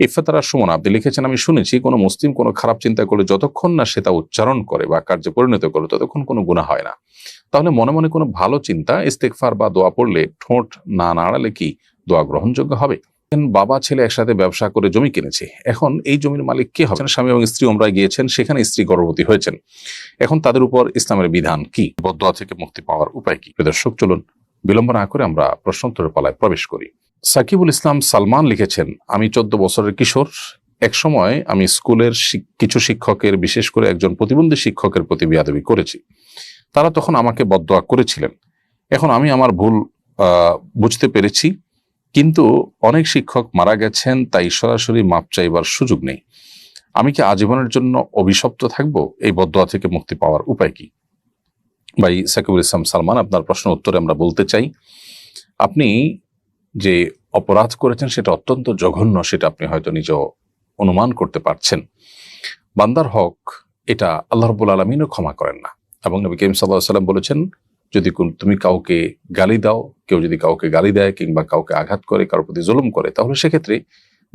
ইফাতারা সুমন, আপনি লিখেছেন, আমি শুনেছি, কোনো মুসলিম কোনো খারাপ চিন্তা করলে যতক্ষণ না সেটা উচ্চারণ করে বা কার্যে পরিণত করে ততক্ষণ কোনো গুণা হয় না। তাহলে মনে মনে কোনো ভালো চিন্তা ইস্তেকফার বা দোয়া পড়লে ঠোঁট না নাড়ালে কি দোয়া গ্রহণযোগ্য হবে? বাবা, ছেলে একসাথে ব্যবসা করে জমি কিনেছে। এখন এই জমির মালিক কে হবেন? স্বামী এবং স্ত্রী ওমরায় গিয়েছেন, সেখানে স্ত্রী গর্ভবতী হয়েছেন। এখন তাদের উপর ইসলামের বিধান কি? বদয়া থেকে মুক্তি পাওয়ার উপায় কি? দর্শক, চলুন বিলম্ব না করে আমরা প্রশ্নোত্তরের পালায় প্রবেশ করি। সাকিবুল ইসলাম সালমান লিখেছেন, আমি চোদ্দ বছরের কিশোর। এক সময় আমি স্কুলের কিছু শিক্ষকের, বিশেষ করে একজন প্রতিবন্ধী শিক্ষকের প্রতি বিয়াদবি করেছি। তারা তখন আমাকে বদয়া করেছিলেন। এখন আমি আমার ভুল বুঝতে পেরেছি। কিন্তু অনেক শিক্ষক মারা গেছেন, তাই সরাসরি মাপ চাইবার সুযোগ নেই। আমি কি আজীবনের জন্য অভিশপ্ত থাকব? এই বদয়া থেকে মুক্তি পাওয়ার উপায় কি? ভাই সাকিবুল ইসলাম সালমান, আপনার প্রশ্ন উত্তরে আমরা বলতে চাই। আপনি যে অপরাধ করেছেন, সেটা অত্যন্ত জঘন্য, সেটা আপনি হয়তো নিজেও অনুমান করতে পারছেন। বান্দার হক, এটা আল্লাহ রবুল আলমিনও ক্ষমা করেন না। এবং নবী করিম সাল্লাহ সাল্লাম বলেছেন, যদি তুমি কাউকে গালি দাও, কেউ যদি কাউকে গালি দেয় কিংবা কাউকে আঘাত করে, কারোর প্রতি জুলুম করে, তাহলে সেক্ষেত্রে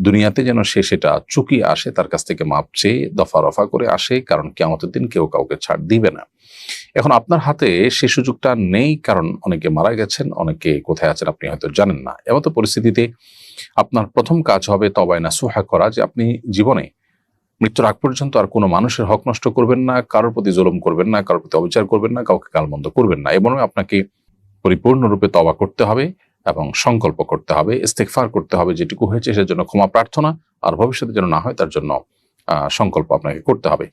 দুনিয়াতে যেন সে সেটা চুকিয়ে আসে, তার কাছ থেকে মাপ চেয়ে, দফা রফা করে আসে, কারণ কেমতের দিন কেউ কাউকে ছাড় দিবে না। এখন আপনার হাতে সে সুযোগটা নেই, কারণ অনেকে মারা গেছেন, অনেকে কোথায় আছেন আপনি হয়তো জানেন না। এমত পরিস্থিতিতে আপনার প্রথম কাজ হবে তবায় না সুহা করা যে আপনি জীবনে মৃত্যুর আগ পর্যন্ত আর কোনো মানুষের হক নষ্ট করবেন না, কারোর প্রতি জুলুম করবেন না, কারোর প্রতি অবিচার করবেন না, কাউকে কালমন্দ করবেন না। এবং আপনাকে পরিপূর্ণরূপে তবা করতে হবে। এবং সংকল্প করতে হবে ইস্তেকফার করতে হবে যেটুকু হয়েছে সেটার জন্য ক্ষমা প্রার্থনা, আর ভবিষ্যতে যেন না হয় তার জন্য সংকল্প আপনাকে করতে হবে।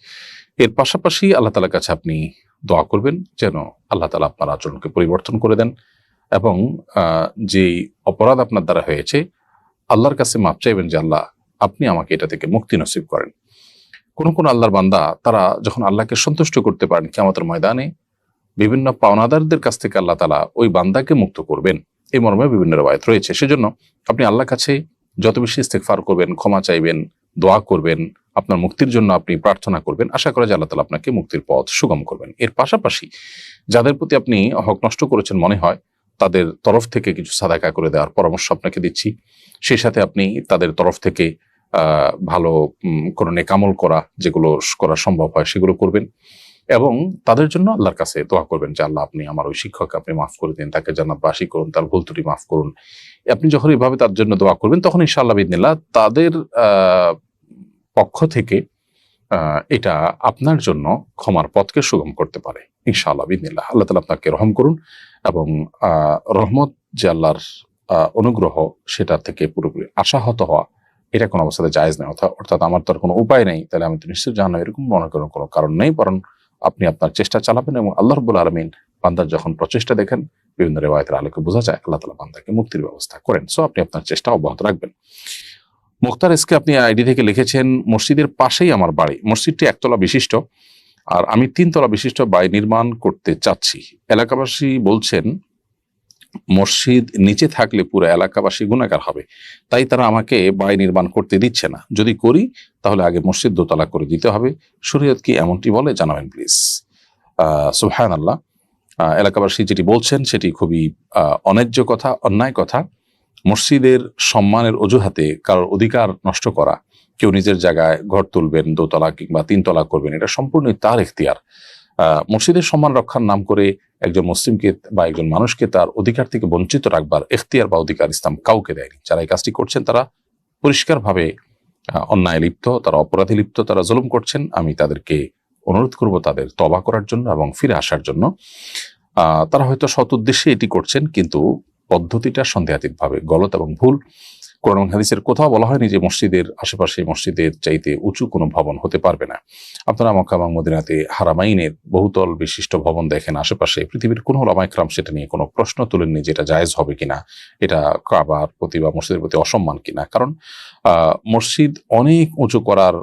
এর পাশাপাশি আল্লাহ তালার কাছে আপনি দোয়া করবেন যেন আল্লাহ তালা আপনার আচরণকে পরিবর্তন করে দেন এবং যে অপরাধ আপনার দ্বারা হয়েছে, আল্লাহর কাছে মাপ চাইবেন যে আল্লাহ আপনি আমাকে এটা থেকে মুক্তি নসিব করেন। কোন কোন আল্লাহর বান্দা তারা যখন আল্লাহকে সন্তুষ্ট করতে পারেন কেমতের ময়দানে, বিভিন্ন পাওনাদারদের কাছ থেকে আল্লাহ তালা ওই বান্দাকে মুক্ত করবেন। এই মর্মে বিভিন্ন রবায়ত রয়েছে। সেজন্য আপনি আল্লাহর কাছে যত বেশি ইস্তেকফার করবেন, ক্ষমা চাইবেন, দোয়া করবেন, আপনার মুক্তির জন্য আপনি প্রার্থনা করবেন, আশা করা যায় আল্লাহ তালা আপনাকে মুক্তির পথ সুগম করবেন। এর পাশাপাশি যাদের প্রতি আপনি হক নষ্ট করেছেন মনে হয়, তাদের তরফ থেকে কিছু সাদাকা করে দেওয়ার পরামর্শ আপনাকে দিচ্ছি। সেই সাথে আপনি তাদের তরফ থেকে ভালো কোনো নেকামল করা, যেগুলো করা সম্ভব হয়, সেগুলো করবেন। এবং তাদের জন্য আল্লাহর কাছে দোয়া করবেন যে, আল্লাহ, আপনি আমার ওই শিক্ষক আপনি মাফ করে দিন, তাকে জান্নাতবাসী করুন, তার ভুল ত্রুটি মাফ করুন। আপনি যখন এইভাবে তার জন্য দোয়া করবেন, তখন ইনশাআল্লাহ বিদিনিল্লাহ তাদের পক্ষ থেকে এটা আপনার জন্য ক্ষমার পথকে সুগম করতে পারে, ইনশাআল্লাহ বিদিনিল্লাহ আল্লাহ তালা আপনাকে রহম করুন এবং রহমত যে আল্লাহর অনুগ্রহ সেটা থেকে পুরোপুরি আশাহত হওয়া, এটা কোনো অবস্থাতে জায়েজ নেই অর্থাৎ অর্থাৎ আমার তো আর কোনো উপায় নেই, তাহলে আমি তো নিশ্চয় জানো এরকম মনে করার কোনো কারণ নেই, বরং আপনি আপনার চেষ্টা চালাবেন এবং আল্লাহ রব্বুল আলমিন বান্দার যখন প্রচেষ্টা দেখেন, বিভিন্ন রেওয়ায়তের আলোকে বোঝা যায় আল্লাহ তালা বান্দাকে মুক্তির ব্যবস্থা করেন। সো আপনি আপনার চেষ্টা অব্যাহত রাখবেন। মুক্তার এসকে আপনি আইডি থেকে লিখেছেন, মসজিদের পাশেই আমার বাড়ি। মসজিদটি একতলা বিশিষ্ট, আর আমি তিনতলা বিশিষ্ট বাড়ি নির্মাণ করতে চাচ্ছি। এলাকাবাসী বলছেন মসজিদ নিচে থাকলে পুরো এলাকাবাসী গুণাগার হবে। তাই তারা আমাকে বাড়ি নির্মাণ করতে দিচ্ছে না। যদি করি, তাহলে আগে মসজিদ দোতলা করে দিতে হবে। শরীয়ত কি এমনটি বলে? জানাবেন প্লিজ সুহান আল্লাহ এলাকাবাসী যেটি বলছেন, সেটি খুবই অন্যায্য কথা, অন্যায় কথা। মসজিদের সম্মানের অজুহাতে কারোর অধিকার নষ্ট করা, কেউ নিজের জায়গায় ঘর তুলবেন, দোতলা কিংবা তিনতলা করবেন, এটা সম্পূর্ণই তার এখতিয়ার। মসজিদের সম্মান রক্ষার নাম করে একজন মুসলিমকে বা একজন মানুষকে তার অধিকার থেকে বঞ্চিত রাখবার এখতিয়ার বা অধিকার ইসলাম কাউকে দেয়নি। যারা এই কাজটি করছেন, তারা পরিষ্কারভাবে অন্যায় লিপ্ত, তারা অপরাধী লিপ্ত, তারা জুলুম করছেন। আমি তাদেরকে অনুরোধ করব তাদের তবা করার জন্য এবং ফিরে আসার জন্য। তারা হয়তো সৎ উদ্দেশ্যে এটি করছেন, কিন্তু পদ্ধতিটা সন্দেহাতীতভাবে গলত এবং ভুল। কোরআন হাদিসের কোথাও বলা হয়নি যে মসজিদের আশেপাশে মসজিদের চাইতে উঁচু কোনো ভবন হতে পারবে না। আপনারা মক্কা মদিনাতে হারামাইনের বহুতল বিশিষ্ট ভবন দেখেন, আশেপাশে পৃথিবীর কোনো লামাইকরাম সেটা নিয়ে কোনো প্রশ্ন তুলেননি যেটা জায়েজ হবে কিনা, এটা কাবার প্রতি বা মসজিদের প্রতি অসম্মান কিনা। কারণ মসজিদ অনেক উঁচু করার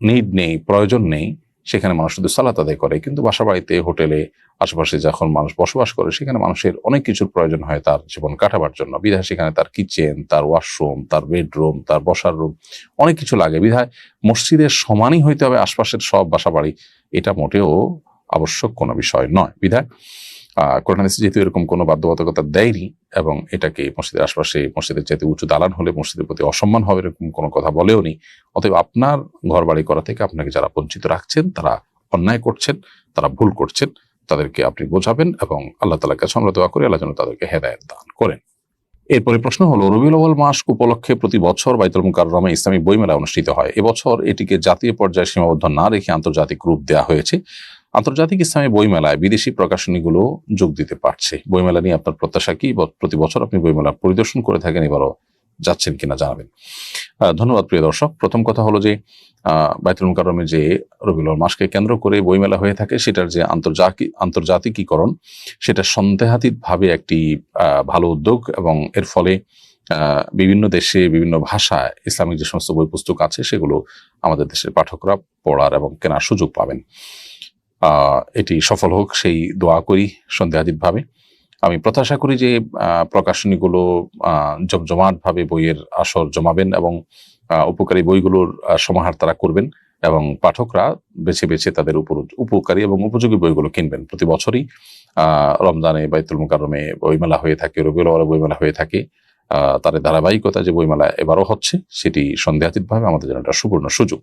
নিড নেই, প্রয়োজন নেই। সেখানে মানুষ শুধু সালাত আদায় করে, কিন্তু বাসা বাড়িতে হোটেলে, আশেপাশে যখন মানুষ বসবাস করে, সেখানে মানুষের অনেক কিছুর প্রয়োজন হয় তার জীবন কাটাবার জন্য। বিধায় সেখানে তার কিচেন তার ওয়াশরুম তার বেডরুম তার বসার রুম অনেক কিছু লাগে। বিধায় মসজিদের সমানই হইতে হবে, আশপাশের সব বাসা বাড়ি এটা মোটেও আবশ্যক কোনো বিষয় নয়। বিধায় কোরআন যেহেতু এরকম কোনো বাধ্যবাধকতা দেয়নি এবং এটাকে মসজিদের আশপাশে মসজিদের চাইতে উঁচু দালান হলে মসজিদের প্রতি অসম্মান হবে এরকম কোনো কথা বলেও নি। অতএব আপনার ঘর বাড়ি করা থেকে আপনাকে যারা বঞ্চিত রাখছেন, তারা অন্যায় করছেন, তারা ভুল করছেন, তাদেরকে আপনি বোঝাবেন এবং আল্লাহ তালার কাছে আমরা দোয়া করি, আল্লাহ যেন তাদেরকে হেদায়ত দান করেন। এরপরে প্রশ্ন হলো, রবিউল আউয়াল মাস উপলক্ষে প্রতি বছর বাইতুল মুকাররমে ইসলামী বইমেলা অনুষ্ঠিত হয়। এবছর এটিকে জাতীয় পর্যায়ে সীমাবদ্ধ না রেখে আন্তর্জাতিক রূপ দেওয়া হয়েছে। আন্তর্জাতিক ইসলামী বইমেলায় বিদেশি প্রকাশনীগুলো যোগ দিতে পারছে। বইমেলা নিয়ে আপনার প্রত্যাশা কি? প্রতি বছর আপনি বইমেলা পরিদর্শন করে থাকেন, এবারও যাচ্ছেন কিনা জানাবেন। ধন্যবাদ প্রিয় দর্শক। প্রথম কথা হলো যে বাইতুল মুকাররমে যে রবিউল মাসকে কেন্দ্র করে বইমেলা হয়ে থাকে, সেটার যে আন্তর্জাতিক আন্তর্জাতিকীকরণ, সেটা সন্দেহাতীতভাবে একটি ভালো উদ্যোগ এবং এর ফলে বিভিন্ন দেশে বিভিন্ন ভাষায় ইসলামিক যে সমস্ত বই পুস্তক আছে, সেগুলো আমাদের দেশের পাঠকরা পড়ার এবং কেনার সুযোগ পাবেন। এটি সফল হোক, সেই দোয়া করি সন্দেহাতীতভাবে। আমি প্রত্যাশা করি যে প্রকাশনীগুলো জমজমাটভাবে বইয়ের আসর জমাবেন এবং উপকারী বইগুলোর সমাহার তারা করবেন এবং পাঠকরা বেছে বেছে তাদের উপর, উপকারী এবং উপযোগী বইগুলো কিনবেন। প্রতি বছরই রমজানে বাইতুল মুকাররমে বইমেলা হয়ে থাকে, রবিউল বইমেলা হয়ে থাকে। তার ধারাবাহিকতা যে বইমেলা এবারও হচ্ছে, সেটি সন্দেহাতীতভাবে আমাদের জন্য একটা সুবর্ণ সুযোগ।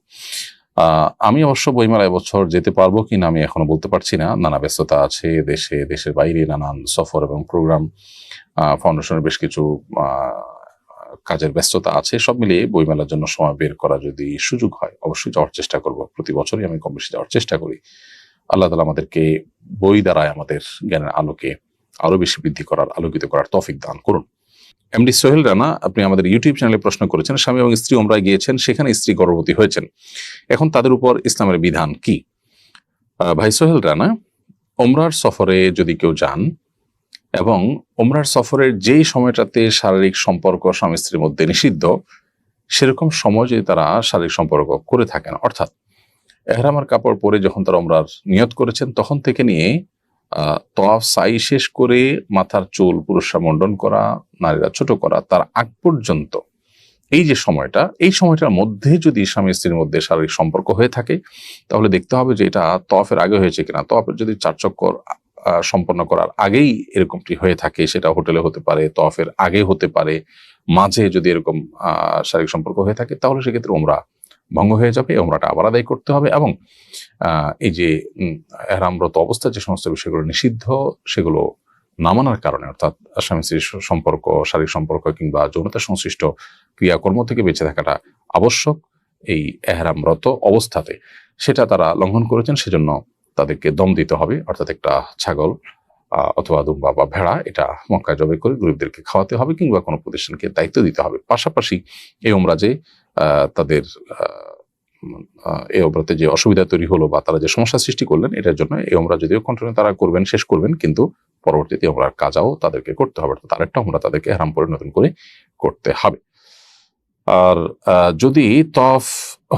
আমি অবশ্য বইমেলা এবছর যেতে পারব কিনা আমি এখনও বলতে পারছি না। নানা ব্যস্ততা আছে দেশে, দেশের বাইরে, নানান সফর এবং প্রোগ্রাম ফাউন্ডেশনের বেশ কিছু কাজের ব্যস্ততা আছে। সব মিলিয়ে বইমেলার জন্য সময় বের করা যদি সুযোগ হয়, অবশ্যই যাওয়ার চেষ্টা করব। প্রতি বছরই আমি কম বেশি যাওয়ার চেষ্টা করি। আল্লাহ তালা আমাদেরকে বই দ্বারায় আমাদের জ্ঞানের আলোকে আরও বেশি বৃদ্ধি করার, আলোকিত করার তফিক দান করুন। এমডি সোহেল রানা আপনি আমাদের ইউটিউব চ্যানেলে প্রশ্ন করেছেন, স্বামী এবং স্ত্রী ওমরায় গিয়েছেন, সেখানে স্ত্রী গর্ভবতী হয়েছেন। এখন তাদের উপর ইসলামের বিধান কি? ভাই সোহেল রানা ওমরার সফরে যদি কেউ যান এবং ওমরার সফরের যেই সময়টাতে শারীরিক সম্পর্ক স্বামী স্ত্রীর মধ্যে নিষিদ্ধ, সেরকম সময় যদি তারা শারীরিক সম্পর্ক করে থাকেন, অর্থাৎ এহরামার কাপড় পরে যখন তারা ওমরার নিয়ত করেছেন, তখন থেকে নিয়ে তওয়াফ সাই শেষ করে মাথার চুল পুরুষরা মণ্ডন করা, নারীরা ছোট করা, তার আগ পর্যন্ত এই যে সময়টা, এই সময়টার মধ্যে যদি স্বামী স্ত্রীর মধ্যে শারীরিক সম্পর্ক হয়ে থাকে, তাহলে দেখতে হবে যে এটা তফের আগে হয়েছে কিনা। তফের যদি চার চক্কর সম্পন্ন করার আগেই এরকমটি হয়ে থাকে, সেটা হোটেলে হতে পারে তফের আগে হতে পারে, মাঝে যদি এরকম শারীরিক সম্পর্ক হয়ে থাকে, তাহলে সেক্ষেত্রে ওমরা ভঙ্গ হয়ে যাবে ওমরাটা আবার আদায় করতে হবে এবং এই যে উম, এহরামরত অবস্থায় যে সমস্ত বিষয়গুলো নিষিদ্ধ সেগুলো না মানার কারণে অর্থাৎ স্বামী স্ত্রীর সম্পর্ক শারীরিক সম্পর্ক কিংবা যৌনতা সংশ্লিষ্ট ক্রিয়াকর্ম থেকে বেঁচে থাকাটা আবশ্যক এই এহরামরত অবস্থাতে। সেটা তারা লঙ্ঘন করেছেন সেজন্য তাদেরকে দম দিতে হবে অর্থাৎ একটা ছাগল অথবা দুম্বা বা ভেড়া, এটা মক্কায় জবে করে গরিবদেরকে খাওয়াতে হবে কিংবা কোনো প্রতিষ্ঠানকে দায়িত্ব দিতে হবে। পাশাপাশি এই ওমরাজে তাদের এই ওমরাতে যে অসুবিধা তৈরি হলো বা তারা যে সমস্যা সৃষ্টি করলেন, এটার জন্য এই ওমরা যদিও কন্টিনিউ তারা করবেন, শেষ করবেন, কিন্তু পরবর্তীতে ওমরার কাজাও তাদেরকে করতে হবে, অর্থাৎ আরেকটা ওমরা তাদেরকে হারাম করে নতুন করে করতে হবে। আর যদি তফ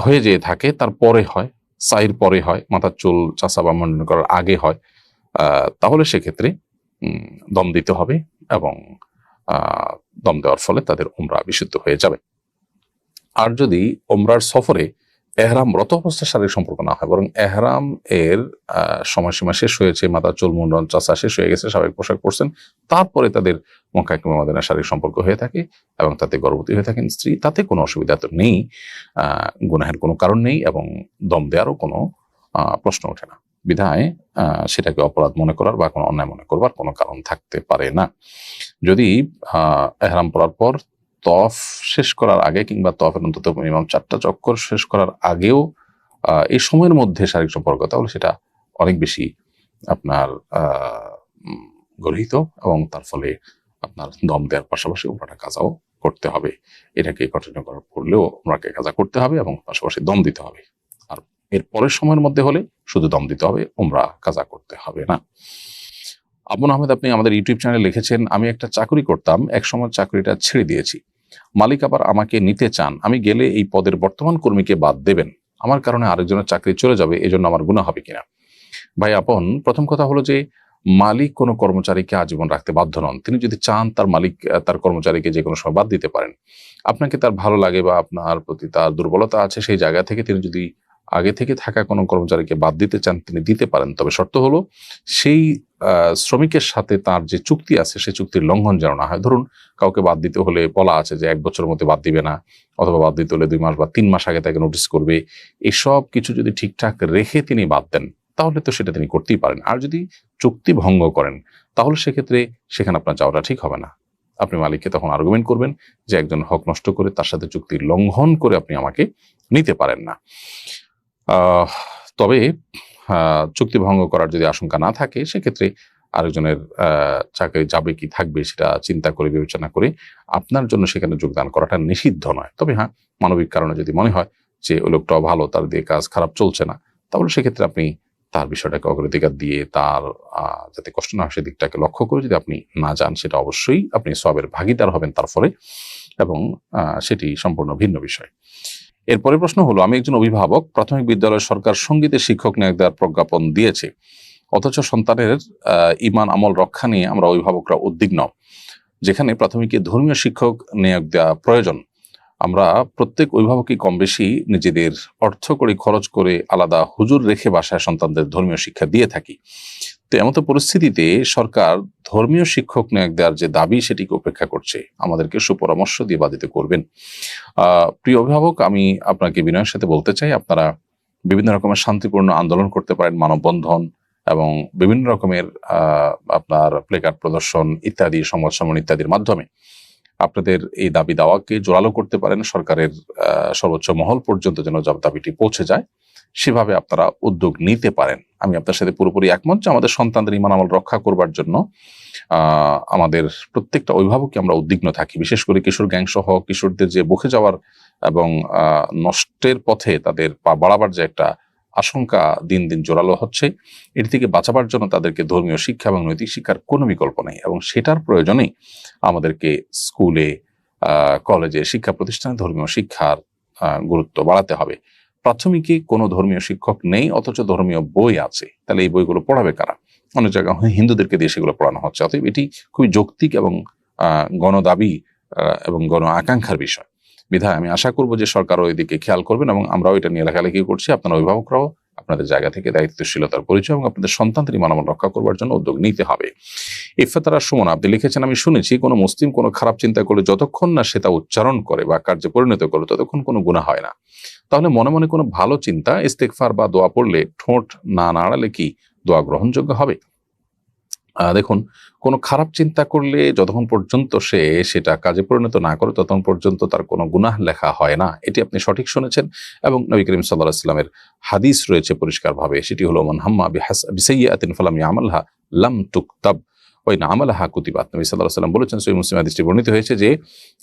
হয়ে যেয়ে থাকে, তারপরে হয়, সাইর পরে হয়, মাথার চুল চাষা বা মন্ডন করার আগে হয় তাহলে সেক্ষেত্রে দম দিতে হবে এবং দম দেওয়ার ফলে তাদের উমরা বিশুদ্ধ হয়ে যাবে। আর যদি ওমরার সফরে এহরাম রত অবস্থায় শারীরিক সম্পর্ক না হয়, বরং এহরাম এর সময়সীমা শেষ হয়েছে মাথার চুল মুন্ডন চাষা শেষ হয়ে গেছে স্বাভাবিক পোশাক পরছেন, তারপরে তাদের মক্কা কিংবা মাদিনায় শারীরিক সম্পর্ক হয়ে থাকে এবং তাতে গর্ভবতী হয়ে থাকেন স্ত্রী, তাতে কোনো অসুবিধা তো নেই গুনাহের কোনো কারণ নেই এবং দম দেওয়ারও কোনো প্রশ্ন ওঠে না। বিধায় সেটাকে অপরাধ মনে করার বা কোনো অন্যায় মনে করবার কোনো কারণ থাকতে পারে না। যদি এহরাম পড়ার পর তফ শেষ করার আগে কিংবা তফের অন্তত মিনিমাম চারটা চক্কর শেষ করার আগেও এই সময়ের মধ্যে শারীরিক সম্পর্ক, তাহলে সেটা অনেক বেশি আপনার গর্হিত এবং তার ফলে আপনার দম দেওয়ার পাশাপাশি উমরাটা কাজাও করতে হবে। এটাকে কন্টিনিউ করার পড়লেও উমরাকে কাজা করতে হবে এবং পাশাপাশি দম দিতে হবে। আর এর পরের সময়ের মধ্যে হলে শুধু দম দিতে হবে ওমরা কাজা করতে হবে না। আবুল আহমেদ, আপনি আমাদের ইউটিউব চ্যানেলে লিখেছেন, আমি একটা চাকরি করতাম এক সময় চাকরিটা ছেড়ে দিয়েছি। মালিক আবার আমাকে নিতে চান, আমি গেলে এই পদের বর্তমান কর্মীকে বাদ দেবেন। আমার কারণে আরেকজনের চাকরি চলে যাবে, এজন্য আমার গুণা হবে কিনা? ভাই আপন, প্রথম কথা হলো যে, মালিক কোনো কর্মচারীকে আজীবন রাখতে বাধ্য নন। তিনি যদি চান, তার মালিক, তার কর্মচারীকে যে কোনো সময় বাদ দিতে পারেন। আপনাকে তার ভালো লাগে বা আপনার প্রতি তার দুর্বলতা আছে, সেই জায়গা থেকে তিনি যদি আগে থেকে থাকা কোনো কর্মচারীকে বাদ দিতে চান, তিনি দিতে পারেন। তবে শর্ত হলো, সেই শ্রমিকের সাথে তার যে চুক্তি আছে সেই চুক্তির লঙ্ঘন যেন না হয়। ধরুন, কাউকে বাদ দিতে হলে বলা আছে যে, এক বছরের মধ্যে বাদ দিবে না। অথবা বাদ দিতে হলে দুই মাস বা তিন মাস আগে তাকে নোটিস করবে। এসব কিছু যদি ঠিকঠাক রেখে তিনি বাদ দেন, তাহলে তো সেটা তিনি করতেই পারেন। আর যদি চুক্তি ভঙ্গ করেন, তাহলে সেক্ষেত্রে সেখানে আপনার যাওয়াটা ঠিক হবে না। আপনি মালিককে তখন আর্গুমেন্ট করবেন যে, একজন হক নষ্ট করে তার সাথে চুক্তি লঙ্ঘন করে আপনি আমাকে নিতে পারেন না। তবে চুক্তি ভঙ্গ করার যদি আশঙ্কা না থাকে, সেক্ষেত্রে আরেকজনের চাকরি যাবে কি থাকবে সেটা চিন্তা করে, বিবেচনা করে আপনার জন্য সেখানে যোগদান করাটা নিষিদ্ধ নয়। তবে হ্যাঁ মানবিক কারণে যদি মনে হয় যে ওই লোকটাও ভালো, তার দিয়ে কাজ খারাপ চলছে না, তাহলে সেক্ষেত্রে আপনি তার বিষয়টাকে অগ্রাধিকার দিয়ে তার যাতে কষ্ট না হয় সেদিকটাকে লক্ষ্য করে যদি আপনি না যান, সেটা অবশ্যই আপনি সবের ভাগিদার হবেন তার ফলে এবং সেটি সম্পূর্ণ ভিন্ন বিষয়। এরপরে প্রশ্ন হলো, আমি একজন অভিভাবক, প্রাথমিক বিদ্যালয় সরকার সঙ্গীতের শিক্ষক নিয়োগ দেওয়ার প্রজ্ঞাপন দিয়েছে। অথচ সন্তানের ইমান আমল রক্ষা নিয়ে আমরা অভিভাবকরা উদ্বিগ্ন, যেখানে প্রাথমিকে ধর্মীয় শিক্ষক নিয়োগ দেওয়া প্রয়োজন। আমরা প্রত্যেক অভিভাবকই কম বেশি নিজেদের অর্থ করে খরচ করে আলাদা হুজুর রেখে বাসায় সন্তানদের ধর্মীয় শিক্ষা দিয়ে থাকি। তো এমত পরিস্থিতিতে সরকার ধর্মীয় শিক্ষক নিয়োগ দেওয়ার যে দাবি, সেটিকে উপেক্ষা করছে। আমাদেরকে সুপরামর্শ দিয়ে বাধিত করবেন। প্রিয় অভিভাবক, আমি আপনাকে বিনয়ের সাথে বলতে চাই, আপনারা বিভিন্ন রকমের শান্তিপূর্ণ আন্দোলন করতে পারেন, মানববন্ধন এবং বিভিন্ন রকমের আপনার প্লেকার্ড প্রদর্শন ইত্যাদি, সংবাদ সম্মেলন ইত্যাদির মাধ্যমে আপনাদের এই দাবি দাওয়াকে জোরালো করতে পারেন। সরকারের সর্বোচ্চ মহল পর্যন্ত যেন দাবিটি পৌঁছে যায়। সেভাবে আপনারা উদ্যোগ নিতে পারেন। আমি আপনার সাথে পুরোপুরি একমত যে আমাদের সন্তানদের ইমান আমল রক্ষা করবার জন্য আমাদের প্রত্যেকটা অভিভাবককে আমরা উদ্বিগ্ন থাকি। বিশেষ করে কিশোর গ্যাং সহ কিশোরদের যে বকে যাওয়ার এবং নষ্টের পথে তাদের পা বাড়াবার যে একটা আশঙ্কা দিন দিন জোরালো হচ্ছে, এর থেকে বাঁচাবার জন্য তাদেরকে ধর্মীয় শিক্ষা এবং নৈতিক শিক্ষার কোনো বিকল্প নেই এবং সেটার প্রয়োজনেই আমাদেরকে স্কুলে কলেজে, শিক্ষা প্রতিষ্ঠানে ধর্মীয় শিক্ষার গুরুত্ব বাড়াতে হবে। প্রাথমিকে কোনো ধর্মীয় শিক্ষক নেই, অথচ ধর্মীয় বই আছে। তাহলে এই বইগুলো পড়াবে কারা? অনেক জায়গায় হিন্দুদেরকে দিয়ে সেগুলো পড়ানো হচ্ছে। অতএব এটি খুবই যৌক্তিক এবং গণদাবি এবং গণ আকাঙ্ক্ষার বিষয়। বিধায় আমি আশা করব যে সরকারও এদিকে খেয়াল করবেন এবং আমরাও এটা নিয়ে লেখালেখি করছি। আপনার অভিভাবকরাও আপনাদের জায়গা থেকে দায়িত্বশীলতার পরিচয় এবং আপনাদের সন্তানদের মানব রক্ষা করবার জন্য উদ্যোগ নিতে হবে। ইফাতারা সুমন, আপনি লিখেছেন, আমি শুনেছি, কোনো মুসলিম কোনো খারাপ চিন্তা করলে যতক্ষণ না সেটা উচ্চারণ করে বা কার্যে পরিণত করে, ততক্ষণ কোনো গুণা হয় না। তাহলে মনে মনে কোনো ভালো চিন্তা ইস্তেকফার বা দোয়া পড়লে ঠোঁট না নাড়ালে কি দোয়া গ্রহণযোগ্য হবে? দেখুন, কোনো খারাপ চিন্তা করলে যতক্ষণ পর্যন্ত সে সেটা কাজে পরিণত না করে, ততক্ষণ পর্যন্ত তার কোনো গুনাহ লেখা হয় না। এটি আপনি সঠিক শুনেছেন এবং নবী করিম সাল্লাহ ইসলামের হাদিস রয়েছে পরিষ্কারভাবে। সেটি হলো, মন হাম্মা বিসাইয়াতিন ফালাম ইয়ামালহা লাম তুকতাব। ওই না, আমালাহা কুতিবাত। নবী সাল্লাহ সাল্লাম বলেছেন সই মুসলিম হাদিসটি বর্ণিত হয়েছে যে,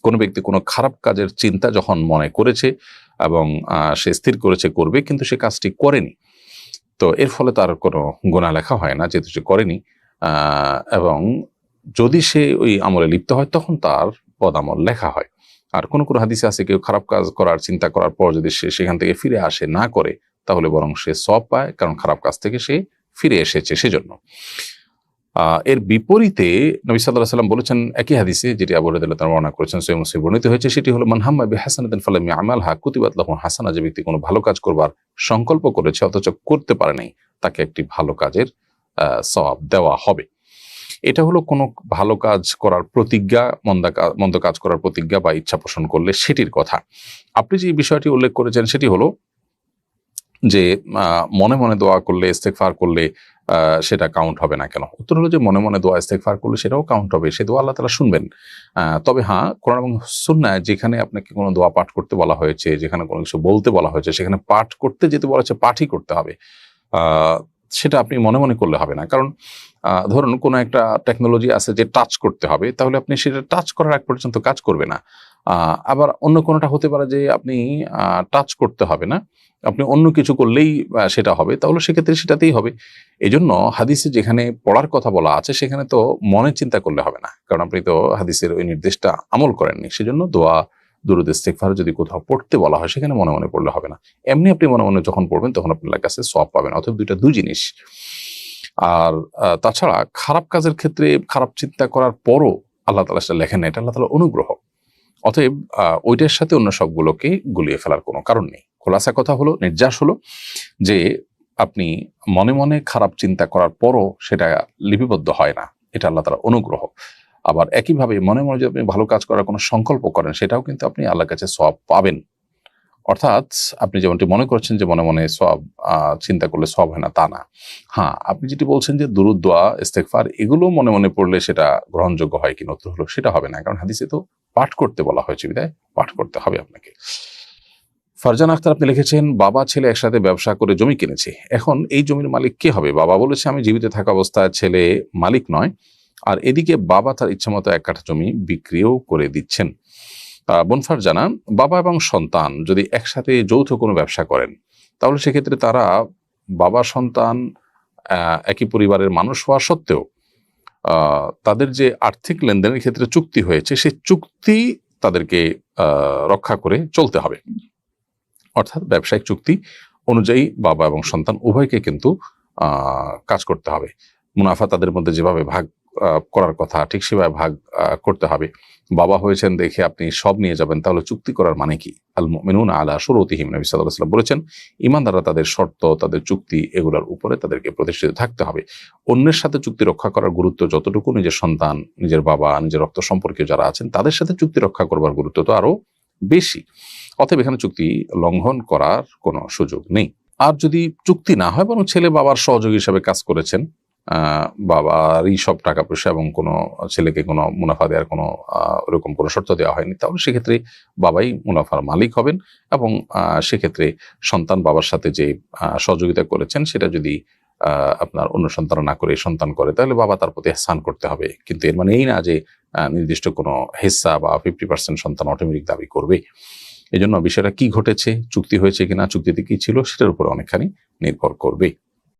কোনো ব্যক্তি কোনো খারাপ কাজের চিন্তা যখন মনে করেছে এবং সে স্থির করেছে, করবে, কিন্তু সে কাজটি করেনি। তো এর ফলে তার কোনো গোনা লেখা হয় না, যেহেতু সে করেনি। এবং যদি সে ওই আমলে লিপ্ত হয়, তখন তার পদামল লেখা হয়। আর কোনো কোনো হাদিসে আছে, কেউ খারাপ কাজ করার, চিন্তা করার পর যদি সে সেখান থেকে ফিরে আসে না করে, তাহলে বরং সে সব পায়, কারণ খারাপ কাজ থেকে সে ফিরে এসেছে সেজন্য। এর বিপরীতে নবী সাল্লাহ সাল্লাম বলেছেন একই হাদিসে, যেটি আবু তার বর্ণনা করেছেন সৈয়দ মুসলিম বর্ণিত হয়েছে, সেটি হলো মানহাম্মা বি হাসানাতিন ফালাম ইয়ামাল হা কুতিবাত লাহু হাসানা যে ব্যক্তি কোনো ভালো কাজ করবার সংকল্প করেছে, অথচ করতে পারে নাই, তাকে একটি ভালো কাজের সওয়াব দেওয়া হবে। এটা হলো কোনো ভালো কাজ করার প্রতিজ্ঞা, মন্দা মন্দ কাজ করার প্রতিজ্ঞা বা ইচ্ছা পোষণ করলে সেটির কথা। আপনি যে বিষয়টি উল্লেখ করেছেন সেটি হলো যে মনে মনে দোয়া করলে ইস্তেকফার করলে সেটা কাউন্ট হবে না কেন? উত্তর হলো যে, মনে মনে দোয়া ইস্তেকফার করলে সেটাও কাউন্ট হবে। সে দোয়া আল্লাহ তালা শুনবেন। তবে হ্যাঁ কোরআন এবং সুন্নায় যেখানে আপনাকে কোনো দোয়া পাঠ করতে বলা হয়েছে, যেখানে কোনো কিছু বলতে বলা হয়েছে, সেখানে পাঠ করতে যেতে বলা হয়েছে, পাঠই করতে হবে। সেটা আপনি মনে মনে করলে হবে না। কারণ ধরুন কোনো একটা টেকনোলজি আছে যে টাচ করতে হবে, তাহলে আপনি সেটা টাচ করার এক পর্যন্ত কাজ করবে না। আবার অন্য কোনোটা হতে পারে যে আপনি টাচ করতে হবে না, আপনি অন্য কিছু করলেই সেটা হবে, তাহলে সেক্ষেত্রে সেটাতেই হবে। এই জন্য হাদিসে যেখানে পড়ার কথা বলা আছে, সেখানে তো মনে চিন্তা করলে হবে না। কারণ আপনি তো হাদিসের ওই নির্দেশটা আমল করেননি, সেজন্য দোয়া দুরুদ ইস্তেকফার যদি কোথাও পড়তে বলা হয়, সেখানে মনে মনে পড়লে হবে না। এমনি আপনি মনে মনে যখন পড়বেন, তখন আপনার কাছে সব পাবেন। অথবা দুইটা দুই জিনিস। আর তাছাড়া খারাপ কাজের ক্ষেত্রে খারাপ চিন্তা করার পরও আল্লাহ তালা সেটা লেখেন না। এটা আল্লাহ তালা অনুগ্রহ। অতএব ওইটার সাথে অন্য সবগুলোকে গুলিয়ে ফেলার কোনো কারণ নেই। খোলাসা কথা হলো, নির্যাস হলো যে আপনি মনে মনে খারাপ চিন্তা করার পরও সেটা লিপিবদ্ধ হয় না। এটা আল্লাহ তালা অনুগ্রহ। আবার একইভাবে মনে মনে যদি আপনি ভালো কাজ করার কোনো সংকল্প করেন, সেটাও কিন্তু আপনি আল্লাহর কাছে সব পাবেন। অর্থাৎ আপনি যেমনটি মনে করছেন যে মনে মনে সব চিন্তা করলে সব হয় না, তা না। হ্যাঁ আপনি যেটি বলছেন যে দুরুদোয়া ইস্তেকফার এগুলো মনে মনে পড়লে সেটা গ্রহণযোগ্য হয় কি নতুন হলো সেটা হবে না। কারণ হাদিসে তো পাঠ করতে বলা হয়েছে, বিদায়। পাঠ করতে হবে আপনাকে। ফারজান আখতার আপনি লিখেছেন, বাবা, ছেলে একসাথে ব্যবসা করে জমি কিনেছে। এখন এই জমির মালিক কে হবে? বাবা বলেছে, আমি জীবিত থাকা অবস্থায় ছেলে মালিক নয়। আর এদিকে বাবা তার ইচ্ছামতো এক কাঠা জমি বিক্রিও করে দিচ্ছেন। বনফার জানান, বাবা এবং সন্তান যদি একসাথে যৌথ কোনো ব্যবসা করেন, তাহলে সেক্ষেত্রে তারা বাবা, সন্তান একই পরিবারের মানুষ হওয়া সত্ত্বেও তাদের যে আর্থিক লেনদেনের ক্ষেত্রে চুক্তি হয়েছে সেই চুক্তি তাদেরকে রক্ষা করে চলতে হবে। অর্থাৎ ব্যবসায়িক চুক্তি অনুযায়ী বাবা এবং সন্তান উভয়কে কিন্তু কাজ করতে হবে। মুনাফা তাদের মধ্যে যেভাবে ভাগ করার কথা। ঠিক সেভাবে ভাগ করতে হবে। বাবা হয়েছেন দেখে আপনি সব নিয়ে যাবেন, তাহলে চুক্তি করার মানে কি? আল মেনুন আলা সুরতিহিম নবী সাল্লাহ সাল্লাম বলেছেন, ইমানদাররা তাদের শর্ত, তাদের চুক্তি এগুলোর উপরে তাদেরকে প্রতিষ্ঠিত থাকতে হবে। অন্যের সাথে চুক্তি রক্ষা করার গুরুত্ব যতটুকু, নিজের সন্তান, নিজের বাবা, নিজের রক্ত সম্পর্কীয় যারা আছেন, তাদের সাথে চুক্তি রক্ষা করবার গুরুত্ব তো আরও বেশি। অতএব এখানে চুক্তি লঙ্ঘন করার কোনো সুযোগ নেই। আর যদি চুক্তি না হয়, বরং ছেলে বাবার সহযোগী হিসাবে কাজ করেছেন বাবারই সব টাকা পয়সা এবং কোনো ছেলেকে কোনো মুনাফা দেওয়ার কোনো ওরকম কোনো শর্ত দেওয়া হয়নি। তাহলে সেক্ষেত্রে বাবাই মুনাফার মালিক হবেন এবং সেক্ষেত্রে সন্তান বাবার সাথে যে সহযোগিতা করেছেন সেটা যদি আপনার অন্য সন্তান না করে সন্তান করে, তাহলে বাবা তার প্রতি স্থান করতে হবে। কিন্তু এর মানে এই না যে নির্দিষ্ট কোনো হেসা বা ফিফটি পার্সেন্ট সন্তান অটোমেটিক দাবি করবে। এই জন্য বিষয়টা কি ঘটেছে, চুক্তি হয়েছে কিনা, চুক্তিতে কি ছিল, সেটার উপর অনেকখানি নির্ভর করবে।